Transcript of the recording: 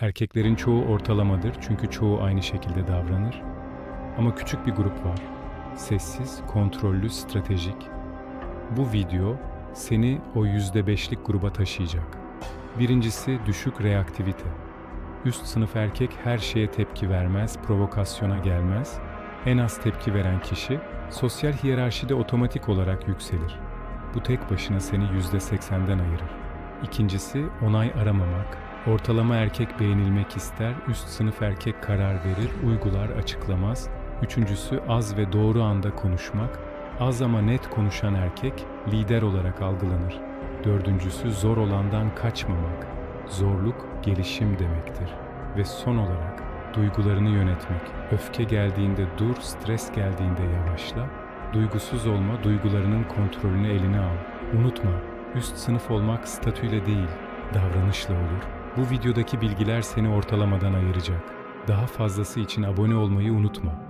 Erkeklerin çoğu ortalamadır çünkü çoğu aynı şekilde davranır. Ama küçük bir grup var. Sessiz, kontrollü, stratejik. Bu video seni o yüzde beşlik gruba taşıyacak. Birincisi düşük reaktivite. Üst sınıf erkek her şeye tepki vermez, provokasyona gelmez. En az tepki veren kişi sosyal hiyerarşide otomatik olarak yükselir. Bu tek başına seni yüzde seksenden ayırır. İkincisi onay aramamak. Ortalama erkek beğenilmek ister, üst sınıf erkek karar verir, uygular, açıklamaz. Üçüncüsü az ve doğru anda konuşmak. Az ama net konuşan erkek lider olarak algılanır. Dördüncüsü zor olandan kaçmamak. Zorluk gelişim demektir. Ve son olarak duygularını yönetmek. Öfke geldiğinde dur, stres geldiğinde yavaşla. Duygusuz olma, duygularının kontrolünü eline al. Unutma, üst sınıf olmak statüyle değil, davranışla olur. Bu videodaki bilgiler seni ortalamadan ayıracak. Daha fazlası için abone olmayı unutma.